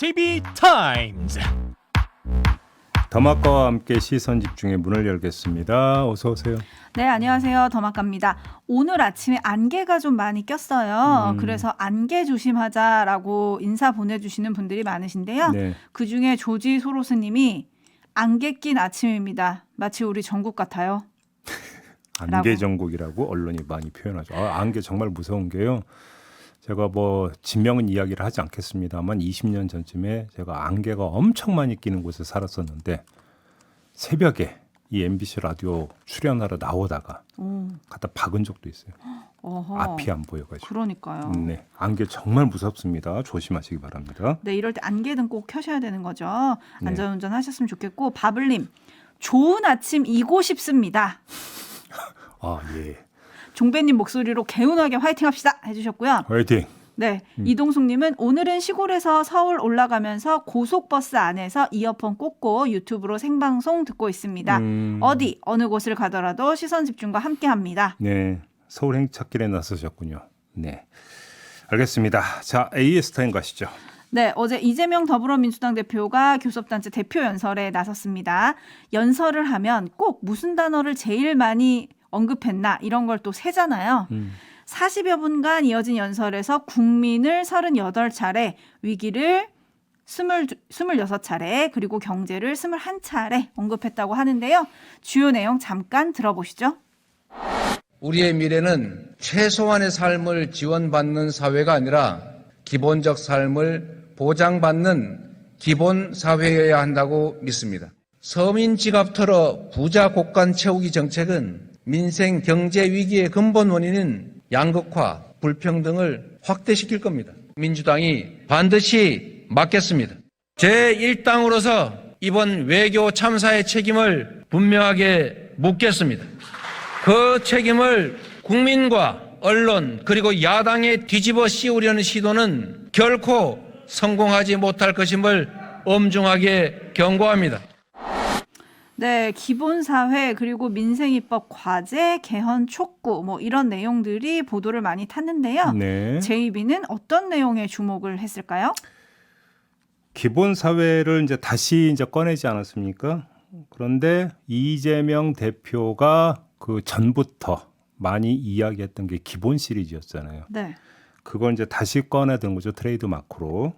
TV 타임즈. 더마과와 함께 시선 집중의 문을 열겠습니다. 어서 오세요. 네, 안녕하세요. 더마카입니다. 오늘 아침에 안개가 좀 많이 꼈어요. 음. 그래서 안개 조심하자라고 인사 보내주시는 분들이 많으신데요. 네. 그 중에 조지 소로스님이 안개 낀 아침입니다. 마치 우리 전국 같아요. 안개 라고. 전국이라고 언론이 많이 표현하죠. 아, 안개 정말 무서운 게요. 제가 뭐 진명은 이야기를 하지 않겠습니다만 20년 전쯤에 제가 안개가 엄청 많이 끼는 곳에 살았었는데 새벽에 이 MBC 라디오 출연하러 나오다가 오, 갖다 박은 적도 있어요. 어허. 앞이 안 보여가지고. 그러니까요. 네, 안개 정말 무섭습니다. 조심하시기 바랍니다. 네, 이럴 때 안개등 꼭 켜셔야 되는 거죠. 네. 안전운전 하셨으면 좋겠고 바블님 좋은 아침 이고 싶습니다. 아 예, 종배님 목소리로 개운하게 화이팅 합시다 해주셨고요. 화이팅. 네, 음. 이동숙님은 오늘은 시골에서 서울 올라가면서 고속버스 안에서 이어폰 꽂고 유튜브로 생방송 듣고 있습니다. 음, 어디 어느 곳을 가더라도 시선 집중과 함께 합니다. 네, 서울 행차길에 나서셨군요. 네, 알겠습니다. 자, AS 타임 가시죠. 네, 어제 이재명 더불어민주당 대표가 교섭단체 대표 연설에 나섰습니다. 연설을 하면 꼭 무슨 단어를 제일 많이 언급했나 이런 걸 또 세잖아요. 음. 40여 분간 이어진 연설에서 국민을 38차례, 위기를 20, 26차례, 그리고 경제를 21차례 언급했다고 하는데요. 주요 내용 잠깐 들어보시죠. 우리의 미래는 최소한의 삶을 지원받는 사회가 아니라 기본적 삶을 보장받는 기본 사회여야 한다고 믿습니다. 서민 지갑 털어 부자 곳간 채우기 정책은 민생 경제 위기의 근본 원인인 양극화, 불평등을 확대시킬 겁니다. 민주당이 반드시 막겠습니다. 제1당으로서 이번 외교 참사의 책임을 분명하게 묻겠습니다. 그 책임을 국민과 언론 그리고 야당에 뒤집어 씌우려는 시도는 결코 성공하지 못할 것임을 엄중하게 경고합니다. 네, 기본 사회 그리고 민생 입법 과제, 개헌 촉구 뭐 이런 내용들이 보도를 많이 탔는데요. 네, JB는 어떤 내용에 주목을 했을까요? 기본 사회를 이제 다시 이제 꺼내지 않았습니까? 그런데 이재명 대표가 그 전부터 많이 이야기했던 게 기본 시리즈였잖아요. 네. 그걸 이제 다시 꺼내든 거죠 트레이드 마크로.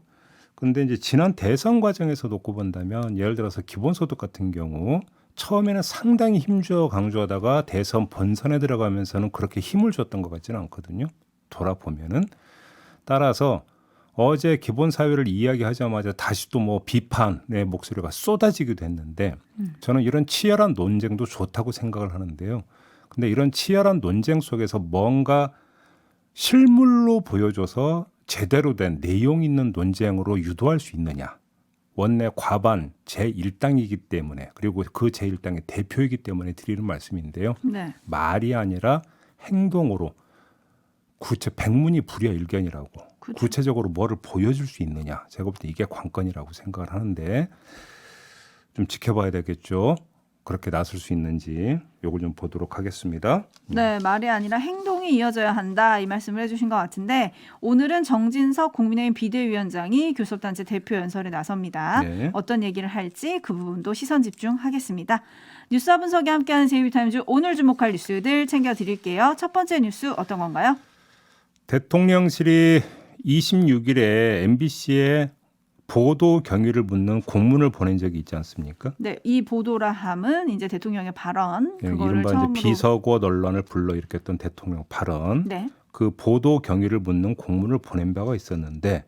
근데 이제 지난 대선 과정에서 놓고 본다면 예를 들어서 기본소득 같은 경우 처음에는 상당히 힘주어 강조하다가 대선 본선에 들어가면서는 그렇게 힘을 줬던 것 같지는 않거든요. 돌아보면은 따라서 어제 기본 사회를 이야기하자마자 다시 또 뭐 비판의 목소리가 쏟아지기도 했는데 저는 이런 치열한 논쟁도 좋다고 생각을 하는데요. 근데 이런 치열한 논쟁 속에서 뭔가 실물로 보여줘서 제대로 된 내용 있는 논쟁으로 유도할 수 있느냐. 원내 과반 제1당이기 때문에 그리고 그 제1당의 대표이기 때문에 드리는 말씀인데요. 네. 말이 아니라 행동으로 구체 백문이 불여일견이라고 그죠. 구체적으로 뭐를 보여줄 수 있느냐 제가 볼 때 이게 관건이라고 생각을 하는데 좀 지켜봐야 되겠죠 그렇게 나설 수 있는지 요걸 좀 보도록 하겠습니다 네, 말이 아니라 행동이 이어져야 한다 이 말씀을 해주신 것 같은데 오늘은 정진석 국민의힘 비대위원장이 교섭단체 대표 연설에 나섭니다. 네. 어떤 얘기를 할지 그 부분도 시선 집중하겠습니다. 뉴스와 분석이 함께하는 제이비타임즈 오늘 주목할 뉴스들 챙겨드릴게요. 첫 번째 뉴스 어떤 건가요? 대통령실이 26일에 MBC에 보도 경위를 묻는 공문을 보낸 적이 있지 않습니까? 네, 이 보도라 함은 이제 대통령의 발언 예, 그거를 처음으로 비서고 언론을 불러 일으켰던 대통령 발언 네, 그 보도 경위를 묻는 공문을 보낸 바가 있었는데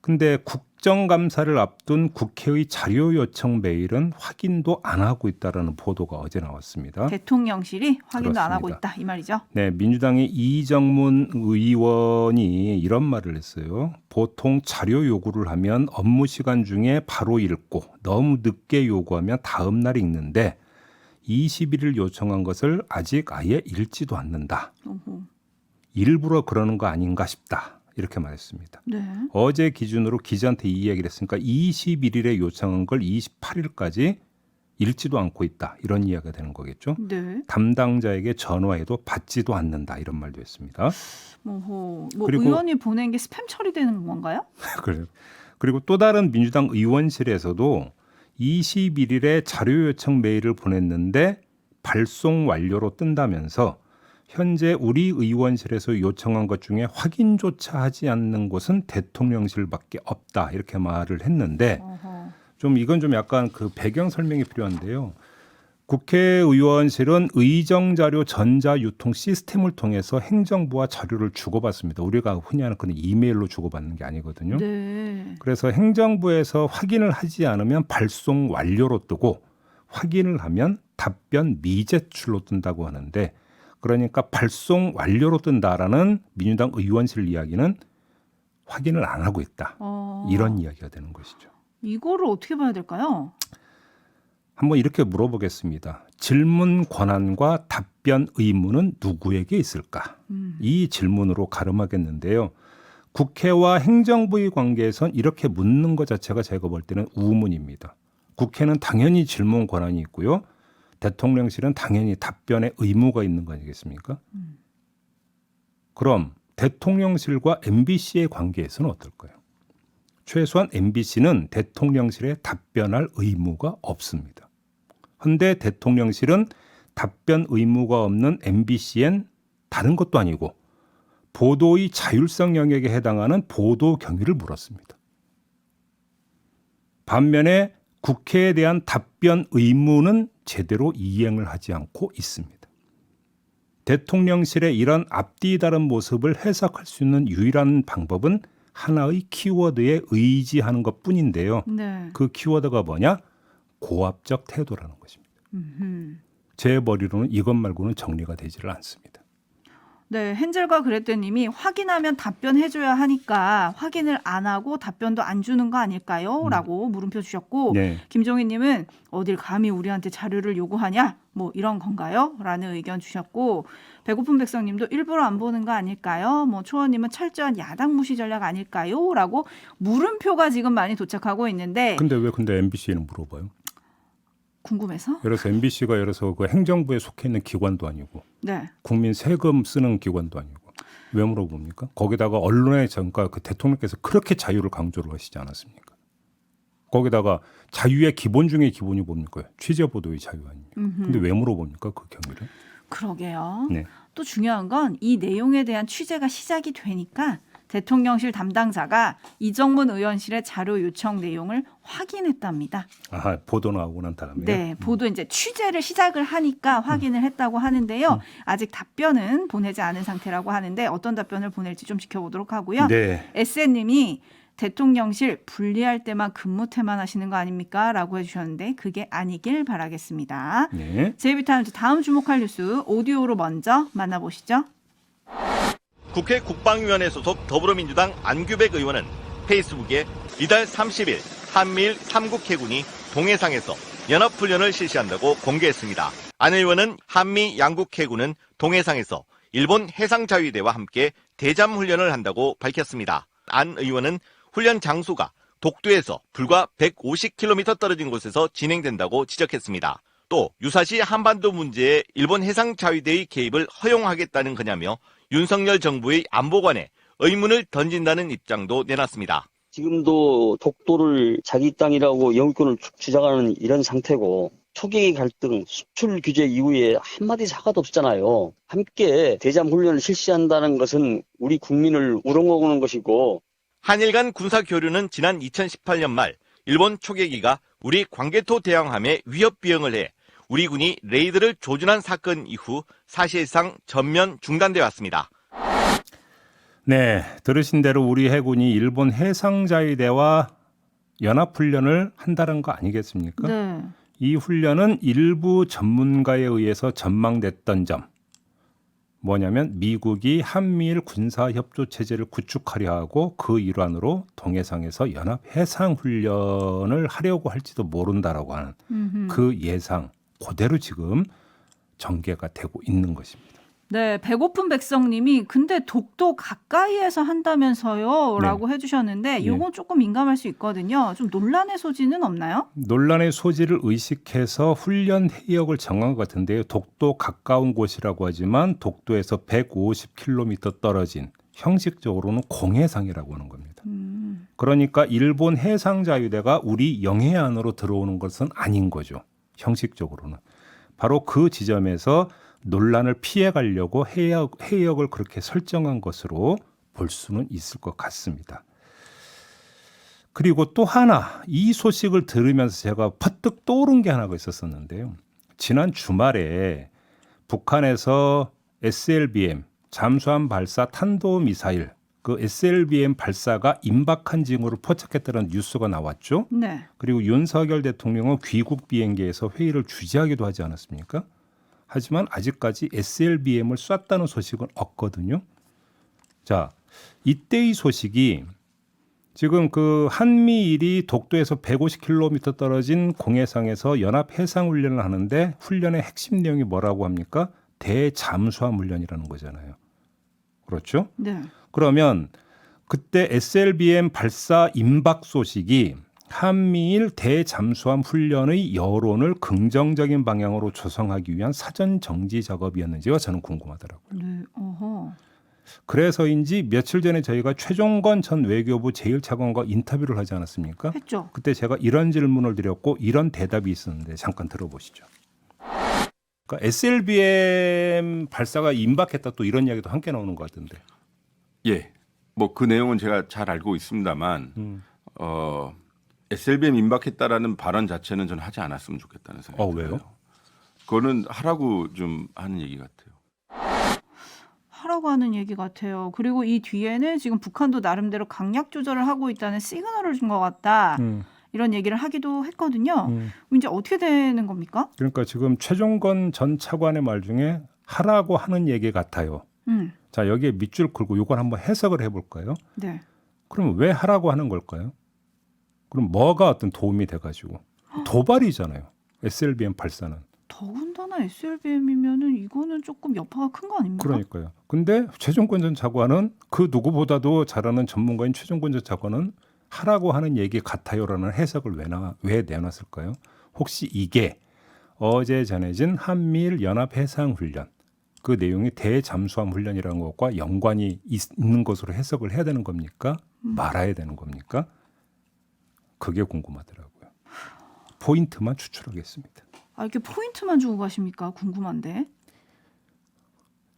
근데 국 정감사를 앞둔 국회의 자료 요청 메일은 확인도 안 하고 있다라는 보도가 어제 나왔습니다. 대통령실이 확인도 안 하고 그렇습니다. 있다 이 말이죠. 네, 민주당의 이정문 의원이 이런 말을 했어요. 보통 자료 요구를 하면 업무 시간 중에 바로 읽고 너무 늦게 요구하면 다음 날 읽는데 21일 요청한 것을 아직 아예 읽지도 않는다. 오호. 일부러 그러는 거 아닌가 싶다. 이렇게 말했습니다. 네, 어제 기준으로 기자한테 이 이야기를 했으니까 21일에 요청한 걸 28일까지 읽지도 않고 있다. 이런 이야기가 되는 거겠죠. 네. 담당자에게 전화해도 받지도 않는다. 이런 말도 했습니다. 뭐 그리고- 의원이 보낸 게 스팸 처리되는 건가요? 그래요. 그리고 또 다른 민주당 의원실에서도 21일에 자료 요청 메일을 보냈는데 발송 완료로 뜬다면서 현재 우리 의원실에서 요청한 것 중에 확인조차 하지 않는 곳은 대통령실밖에 없다 이렇게 말을 했는데 어허. 좀 이건 좀 약간 그 배경 설명이 필요한데요. 국회의원실은 의정자료 전자유통 시스템을 통해서 행정부와 자료를 주고받습니다. 우리가 흔히 하는 그런 이메일로 주고받는 게 아니거든요. 네. 그래서 행정부에서 확인을 하지 않으면 발송 완료로 뜨고 확인을 하면 답변 미제출로 뜬다고 하는데 그러니까 발송 완료로 뜬다라는 민주당 의원실 이야기는 확인을 안 하고 있다. 어. 이런 이야기가 되는 것이죠. 이거를 어떻게 봐야 될까요? 한번 이렇게 물어보겠습니다. 질문 권한과 답변 의무는 누구에게 있을까? 음. 이 질문으로 가름하겠는데요. 국회와 행정부의 관계에선 이렇게 묻는 것 자체가 제가 볼 때는 우문입니다. 국회는 당연히 질문 권한이 있고요. 대통령실은 당연히 답변의 의무가 있는 거 아니겠습니까? 그럼 대통령실과 MBC의 관계에서는 어떨까요? 최소한 MBC는 대통령실에 답변할 의무가 없습니다. 헌데 대통령실은 답변 의무가 없는 MBC엔 다른 것도 아니고 보도의 자율성 영역에 해당하는 보도 경위를 물었습니다. 반면에 국회에 대한 답변 의무는 제대로 이행을 하지 않고 있습니다. 대통령실의 이런 앞뒤 다른 모습을 해석할 수 있는 유일한 방법은 하나의 키워드에 의지하는 것 뿐인데요. 네. 그 키워드가 뭐냐? 고압적 태도라는 것입니다. 음흠. 제 머리로는 이것 말고는 정리가 되지를 않습니다. 네, 헨젤과 그레테님이 확인하면 답변해줘야 하니까 확인을 안 하고 답변도 안 주는 거 아닐까요? 라고 물음표 주셨고, 네. 김종희님은 어딜 감히 우리한테 자료를 요구하냐? 뭐 이런 건가요? 라는 의견 주셨고, 배고픈 백성님도 일부러 안 보는 거 아닐까요? 뭐 초원님은 철저한 야당 무시 전략 아닐까요? 라고 물음표가 지금 많이 도착하고 있는데, 근데 왜 근데 MBC에는 물어봐요? 궁금해서? 들어서 MBC가 예를 들어서 그 행정부에 속해 있는 기관도 아니고 네. 국민 세금 쓰는 기관도 아니고 왜 물어봅니까? 거기다가 언론의 전가 그 대통령께서 그렇게 자유를 강조를 하시지 않았습니까? 거기다가 자유의 기본 중에 기본이 뭡니까? 취재 보도의 자유 아닙니까? 음흠. 근데 왜 물어봅니까? 그 경위를? 그러게요. 네. 또 중요한 건 이 내용에 대한 취재가 시작이 되니까 대통령실 담당자가 이정문 의원실의 자료 요청 내용을 확인했답니다. 아 보도 나오고 난 다음에 네, 보도 이제 취재를 시작을 하니까 확인을 했다고 하는데요. 아직 답변은 보내지 않은 상태라고 하는데 어떤 답변을 보낼지 좀 지켜보도록 하고요. 네. 에세님이 대통령실 분리할 때만 근무 태만 하시는 거 아닙니까? 라고 해주셨는데 그게 아니길 바라겠습니다. 네. 제이비타임즈 다음 주목할 뉴스 오디오로 먼저 만나보시죠. 국회 국방위원회 소속 더불어민주당 안규백 의원은 페이스북에 이달 30일 한미일 3국 해군이 동해상에서 연합훈련을 실시한다고 공개했습니다. 안 의원은 한미 양국 해군은 동해상에서 일본 해상자위대와 함께 대잠훈련을 한다고 밝혔습니다. 안 의원은 훈련 장소가 독도에서 불과 150km 떨어진 곳에서 진행된다고 지적했습니다. 또 유사시 한반도 문제에 일본 해상자위대의 개입을 허용하겠다는 거냐며 윤석열 정부의 안보관에 의문을 던진다는 입장도 내놨습니다. 지금도 독도를 자기 땅이라고 영유권을 주- 주장하는 이런 상태고 초계의 갈등, 수출 규제 이후에 한마디 사과도 없잖아요. 함께 대잠 훈련을 실시한다는 것은 우리 국민을 우롱먹는 것이고 한일 간 군사 교류는 지난 2018년 말 일본 초계기가 우리 광개토 대항함에 위협 비행을 해 우리 군이 레이드를 조준한 사건 이후 사실상 전면 중단돼 왔습니다. 네, 들으신 대로 우리 해군이 일본 해상자위대와 연합훈련을 한다는 거 아니겠습니까? 네. 이 훈련은 일부 전문가에 의해서 전망됐던 점 뭐냐면 미국이 한미일 군사 협조 체제를 구축하려 하고 그 일환으로 동해상에서 연합 해상 훈련을 하려고 할지도 모른다라고 하는 음흠. 그 예상 그대로 지금 전개가 되고 있는 것입니다. 네, 배고픈 백성님이 근데 독도 가까이에서 한다면서요? 네. 라고 해주셨는데 네. 이건 조금 민감할 수 있거든요. 좀 논란의 소지는 없나요? 논란의 소지를 의식해서 훈련 해역을 정한 것 같은데요. 독도 가까운 곳이라고 하지만 독도에서 150km 떨어진 형식적으로는 공해상이라고 하는 겁니다. 음, 그러니까 일본 해상자유대가 우리 영해안으로 들어오는 것은 아닌 거죠. 형식적으로는. 바로 그 지점에서 논란을 피해 가려고 해역, 해역을 그렇게 설정한 것으로 볼 수는 있을 것 같습니다. 그리고 또 하나 이 소식을 들으면서 제가 퍼뜩 떠오른 게 하나가 있었었는데요. 지난 주말에 북한에서 SLBM 잠수함 발사 탄도 미사일 그 SLBM 발사가 임박한 징후를 포착했다는 뉴스가 나왔죠. 네. 그리고 윤석열 대통령은 귀국 비행기에서 회의를 주재하기도 하지 않았습니까? 하지만 아직까지 SLBM을 쐈다는 소식은 없거든요. 자, 이때의 소식이 지금 그 한미일이 독도에서 150km 떨어진 공해상에서 연합 해상 훈련을 하는데 훈련의 핵심 내용이 뭐라고 합니까? 대잠수함 훈련이라는 거잖아요. 그렇죠? 네. 그러면 그때 SLBM 발사 임박 소식이 한미일 대잠수함 훈련의 여론을 긍정적인 방향으로 조성하기 위한 사전 정지 작업이었는지가 저는 궁금하더라고요. 네. 어허. 그래서인지 며칠 전에 저희가 최종건 전 외교부 제1차관과 인터뷰를 하지 않았습니까? 했죠. 그때 제가 이런 질문을 드렸고 이런 대답이 있었는데 잠깐 들어보시죠. 그러니까 SLBM 발사가 임박했다 또 이런 이야기도 함께 나오는 것 같은데. 예. 뭐 그 내용은 제가 잘 알고 있습니다만 음. 어 SLBM 임박했다라는 발언 자체는 저는 하지 않았으면 좋겠다는 생각이 어, 들어요. 왜요? 그거는 하라고 좀 하는 얘기 같아요. 하라고 하는 얘기 같아요. 그리고 이 뒤에는 지금 북한도 나름대로 강약 조절을 하고 있다는 시그널을 준 것 같다. 음, 이런 얘기를 하기도 했거든요. 음. 이제 어떻게 되는 겁니까? 그러니까 지금 최종건 전 차관의 말 중에 하라고 하는 얘기 같아요. 음. 자 여기에 밑줄 긁고 이걸 한번 해석을 해볼까요? 네. 그러면 왜 하라고 하는 걸까요? 그럼 뭐가 어떤 도움이 돼가지고 도발이잖아요. SLBM 발사는 더군다나 SLBM이면은 이거는 조금 여파가 큰 거 아닙니까? 그러니까요. 근데 최종권 전 차관은 그 누구보다도 잘 아는 전문가인 최종권 전 차관은 하라고 하는 얘기 같아요라는 해석을 왜, 나, 왜 내놨을까요? 혹시 이게 어제 전해진 한미일 연합 해상 훈련 그 내용이 대잠수함 훈련이라는 것과 연관이 있, 는 것으로 해석을 해야 되는 겁니까? 말아야 되는 겁니까? 그게 궁금하더라고요. 포인트만 추출하겠습니다. 아, 이렇게 포인트만 주고 가십니까? 궁금한데.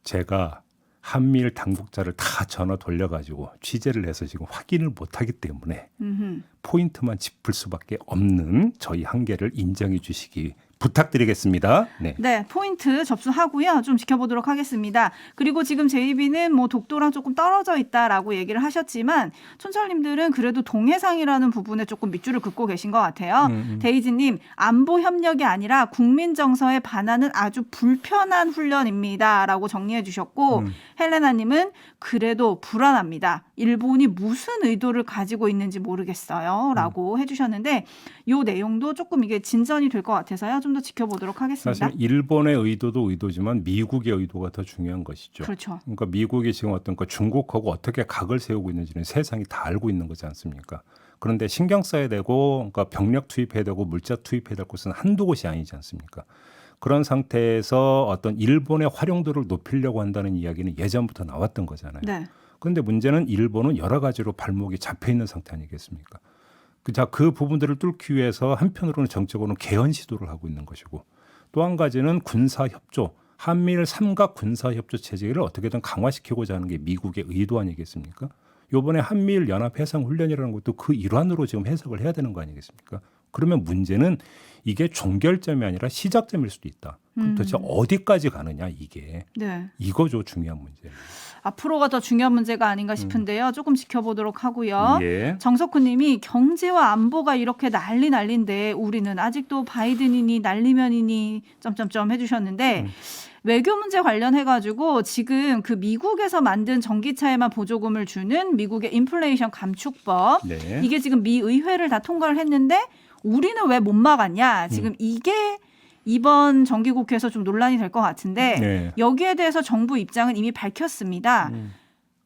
제가 한미일 당국자를 다 전화 돌려가지고 취재를 해서 지금 확인을 못하기 때문에 음흠. 포인트만 짚을 수밖에 없는 저희 한계를 인정해 주시기 부탁드리겠습니다. 네. 네, 포인트 접수하고요. 좀 지켜보도록 하겠습니다. 그리고 지금 JB는 뭐 독도랑 조금 떨어져 있다라고 얘기를 하셨지만 촌철님들은 그래도 동해상이라는 부분에 조금 밑줄을 긋고 계신 것 같아요. 음, 데이지님 안보 협력이 아니라 국민 정서에 반하는 아주 불편한 훈련입니다라고 정리해 주셨고 음. 헬레나님은 그래도 불안합니다. 일본이 무슨 의도를 가지고 있는지 모르겠어요 라고 음. 해주셨는데 요 내용도 조금 이게 진전이 될 것 같아서요. 좀 더 지켜보도록 하겠습니다. 사실 일본의 의도도 의도지만 미국의 의도가 더 중요한 것이죠. 그렇죠. 그러니까 미국이 지금 어떤 그 중국하고 어떻게 각을 세우고 있는지는 세상이 다 알고 있는 거지 않습니까? 그런데 신경 써야 되고 그러니까 병력 투입해야 되고 물자 투입해야 될 곳은 한두 곳이 아니지 않습니까? 그런 상태에서 어떤 일본의 활용도를 높이려고 한다는 이야기는 예전부터 나왔던 거잖아요. 네. 그런데 문제는 일본은 여러 가지로 발목이 잡혀 있는 상태 아니겠습니까? 그, 자, 그 부분들을 뚫기 위해서 한편으로는 정적으로는 개헌 시도를 하고 있는 것이고 또 한 가지는 군사 협조, 한미일 삼각 군사 협조 체제를 어떻게든 강화시키고자 하는 게 미국의 의도 아니겠습니까? 요번에 한미일 연합 해상 훈련이라는 것도 그 일환으로 지금 해석을 해야 되는 거 아니겠습니까? 그러면 문제는 이게 종결점이 아니라 시작점일 수도 있다. 그럼 도대체 어디까지 가느냐 이게 네. 이거죠 중요한 문제. 앞으로가 더 중요한 문제가 아닌가 싶은데요. 조금 지켜보도록 하고요. 음. 예. 정석훈님이 경제와 안보가 이렇게 난리 난리인데 우리는 아직도 바이든이니 난리면이니 점점점 해주셨는데 음. 외교 문제 관련해 가지고 지금 그 미국에서 만든 전기차에만 보조금을 주는 미국의 인플레이션 감축법 네. 이게 지금 미 의회를 다 통과를 했는데 우리는 왜 못 막았냐 지금 이게 이번 정기국회에서 좀 논란이 될 것 같은데 네. 여기에 대해서 정부 입장은 이미 밝혔습니다. 음.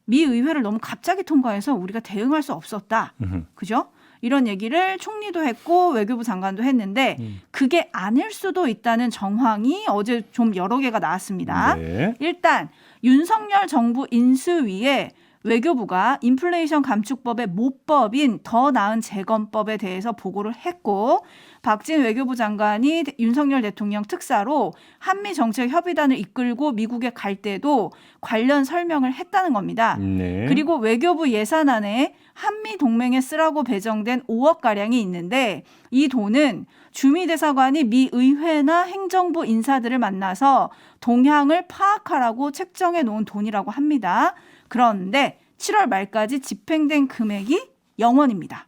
미 의회를 너무 갑자기 통과해서 우리가 대응할 수 없었다. 음흠. 그죠? 이런 얘기를 총리도 했고 외교부 장관도 했는데 음. 그게 아닐 수도 있다는 정황이 어제 좀 여러 개가 나왔습니다. 네. 일단 윤석열 정부 인수위에 외교부가 인플레이션 감축법의 모법인 더 나은 재건법에 대해서 보고를 했고 박진 외교부 장관이 윤석열 대통령 특사로 한미 정책 협의단을 이끌고 미국에 갈 때도 관련 설명을 했다는 겁니다. 네. 그리고 외교부 예산안에 한미 동맹에 쓰라고 배정된 5억 가량이 있는데 이 돈은 주미 대사관이 미 의회나 행정부 인사들을 만나서 동향을 파악하라고 책정해 놓은 돈이라고 합니다. 그런데 7월 말까지 집행된 금액이 0원입니다.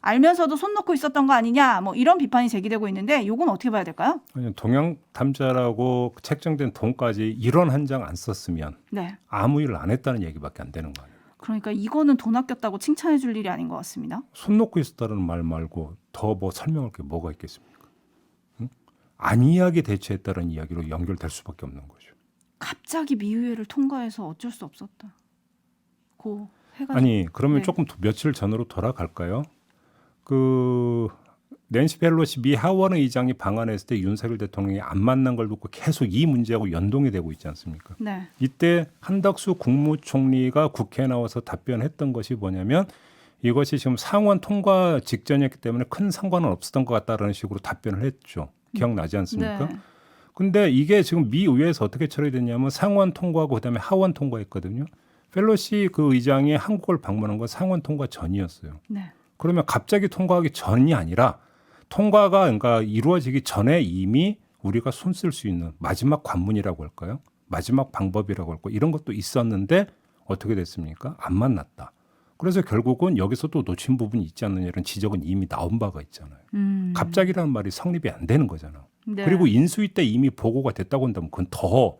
알면서도 손 놓고 있었던 거 아니냐 뭐 이런 비판이 제기되고 있는데 요건 어떻게 봐야 될까요? 아니, 동양 탐자라고 책정된 돈까지 이런 한장 안 썼으면 네. 아무 일 안 했다는 얘기밖에 안 되는 거예요. 그러니까 이거는 돈 아꼈다고 칭찬해 줄 일이 아닌 것 같습니다. 손 놓고 있었다는 말 말고 더 뭐 설명할 게 뭐가 있겠습니까? 응? 안이하게 대처했다는 이야기로 연결될 수밖에 없는 거죠. 갑자기 미의회를 통과해서 어쩔 수 없었다. 고 해가지고 아니 그러면 네. 조금 더 며칠 전으로 돌아갈까요? 그 낸시 펠로시 미 하원 의장이 방한했을 때 윤석열 대통령이 안 만난 걸 두고 계속 이 문제하고 연동이 되고 있지 않습니까? 네. 이때 한덕수 국무총리가 국회에 나와서 답변했던 것이 뭐냐면 이것이 지금 상원 통과 직전이었기 때문에 큰 상관은 없었던 것 같다라는 식으로 답변을 했죠. 기억나지 않습니까? 네. 근데 이게 지금 미 의회에서 어떻게 처리됐냐면 상원 통과하고 그다음에 하원 통과했거든요. 펠로시 그 의장이 한국을 방문한 건 상원 통과 전이었어요. 네. 그러면 갑자기 통과하기 전이 아니라 통과가 그러니까 이루어지기 전에 이미 우리가 손 쓸 수 있는 마지막 관문이라고 할까요? 마지막 방법이라고 할까 이런 것도 있었는데 어떻게 됐습니까? 안 만났다. 그래서 결국은 여기서 또 놓친 부분이 있지 않느냐 이런 지적은 이미 나온 바가 있잖아요. 음. 갑자기라는 말이 성립이 안 되는 거잖아. 네. 그리고 인수위 때 이미 보고가 됐다고 한다면 그건 더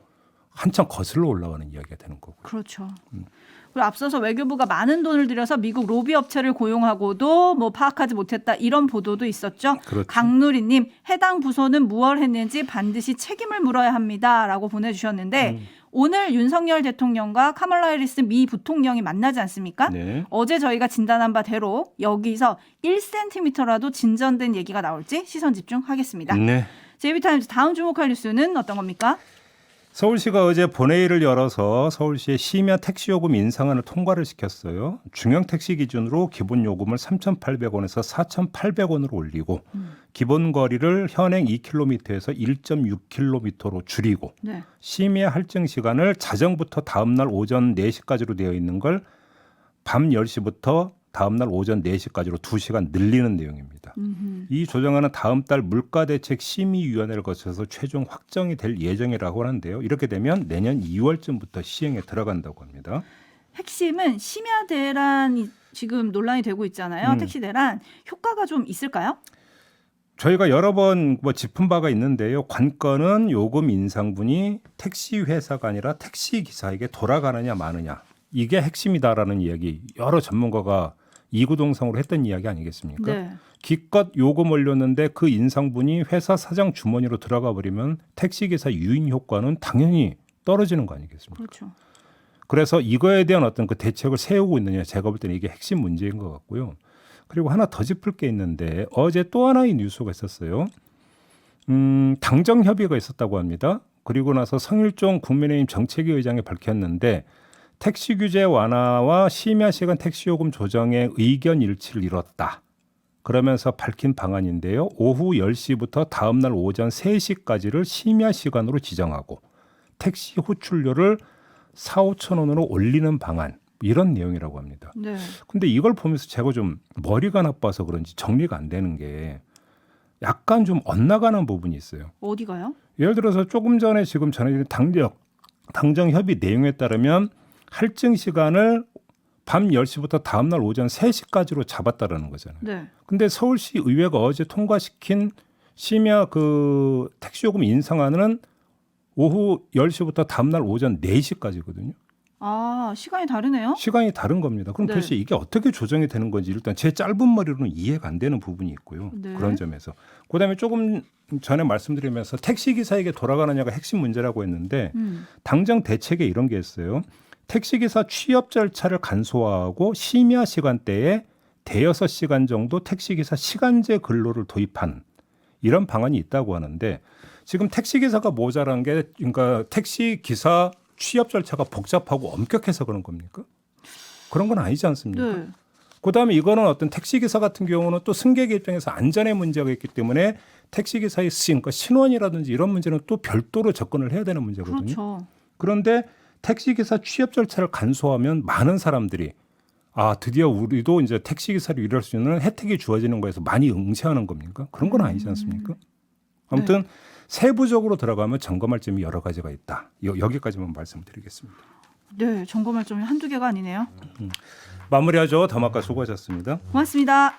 한참 거슬러 올라가는 이야기가 되는 거고. 그렇죠. 음. 그리고 앞서서 외교부가 많은 돈을 들여서 미국 로비 업체를 고용하고도 뭐 파악하지 못했다 이런 보도도 있었죠. 그렇죠. 강누리님 해당 부서는 무엇 했는지 반드시 책임을 물어야 합니다라고 보내주셨는데 음. 오늘 윤석열 대통령과 카말라 해리스 미 부통령이 만나지 않습니까? 네. 어제 저희가 진단한 바대로 여기서 1cm라도 진전된 얘기가 나올지 시선 집중하겠습니다. 네. 제이비타임즈 다음 주목할 뉴스는 어떤 겁니까? 서울시가 어제 본회의를 열어서 서울시의 심야 택시 요금 인상안을 통과를 시켰어요. 중형 택시 기준으로 기본 요금을 3,800원에서 4,800원으로 올리고 기본 거리를 현행 2km에서 1.6km로 줄이고 네. 심야 할증 시간을 자정부터 다음 날 오전 4시까지로 되어 있는 걸 밤 10시부터 다음 날 오전 4시까지로 2시간 늘리는 내용입니다. 음흠. 이 조정안은 다음 달 물가 대책 심의 위원회를 거쳐서 최종 확정이 될 예정이라고 하는데요. 이렇게 되면 내년 2월쯤부터 시행에 들어간다고 합니다. 핵심은 심야 대란이 지금 논란이 되고 있잖아요. 음. 택시 대란 효과가 좀 있을까요? 저희가 여러 번 뭐 짚은 바가 있는데요. 관건은 요금 인상분이 택시 회사가 아니라 택시 기사에게 돌아가느냐 마느냐 이게 핵심이다라는 이야기 여러 전문가가 이구동성으로 했던 이야기 아니겠습니까? 네. 기껏 요금 올렸는데 그 인상분이 회사 사장 주머니로 들어가 버리면 택시 기사 유인 효과는 당연히 떨어지는 거 아니겠습니까? 그렇죠. 그래서 이거에 대한 어떤 그 대책을 세우고 있느냐 제가 볼 때는 이게 핵심 문제인 것 같고요. 그리고 하나 더 짚을 게 있는데 어제 또 하나의 뉴스가 있었어요. 음, 당정 협의가 있었다고 합니다. 그리고 나서 성일종 국민의힘 정책위 의장이 밝혔는데 택시 규제 완화와 심야 시간 택시 요금 조정의 의견 일치를 이뤘다. 그러면서 밝힌 방안인데요. 오후 10시부터 다음 날 오전 3시까지를 심야 시간으로 지정하고 택시 호출료를 4, 5천 원으로 올리는 방안 이런 내용이라고 합니다. 네. 근데 이걸 보면서 제가 좀 머리가 나빠서 그런지 정리가 안 되는 게 약간 좀 엇나가는 부분이 있어요. 어디가요? 예를 들어서 조금 전에 지금 전해드린 당정 당정 협의 내용에 따르면 할증 시간을 밤 10시부터 다음 날 오전 3시까지로 잡았다라는 거잖아요. 네. 근데 서울시 의회가 어제 통과시킨 심야 그 택시 요금 인상안은 오후 10시부터 다음 날 오전 4시까지거든요. 아 시간이 다르네요. 시간이 다른 겁니다. 그럼 네. 도대체 이게 어떻게 조정이 되는 건지 일단 제 짧은 머리로는 이해가 안 되는 부분이 있고요. 네. 그런 점에서 그 다음에 조금 전에 말씀드리면서 택시 기사에게 돌아가느냐가 핵심 문제라고 했는데 음. 당장 대책에 이런 게 있어요. 택시 기사 취업 절차를 간소화하고 심야 시간대에 대여섯 시간 정도 택시 기사 시간제 근로를 도입한 이런 방안이 있다고 하는데 지금 택시 기사가 모자란 게 그러니까 택시 기사 취업 절차가 복잡하고 엄격해서 그런 겁니까? 그런 건 아니지 않습니까? 네. 그다음에 이거는 어떤 택시 기사 같은 경우는 또 승객 입장에서 안전의 문제가 있기 때문에 택시 기사의 수신, 그러니까 신원이라든지 이런 문제는 또 별도로 접근을 해야 되는 문제거든요. 그렇죠. 그런데 택시 기사 취업 절차를 간소화하면 많은 사람들이 아 드디어 우리도 이제 택시 기사로 일할 수 있는 혜택이 주어지는 거에서 많이 응시하는 겁니까? 그런 건 아니지 않습니까? 아무튼 세부적으로 들어가면 점검할 점이 여러 가지가 있다. 여, 여기까지만 말씀드리겠습니다. 네, 점검할 점이 한두 개가 아니네요. 마무리하죠. 더마카 수고하셨습니다. 고맙습니다.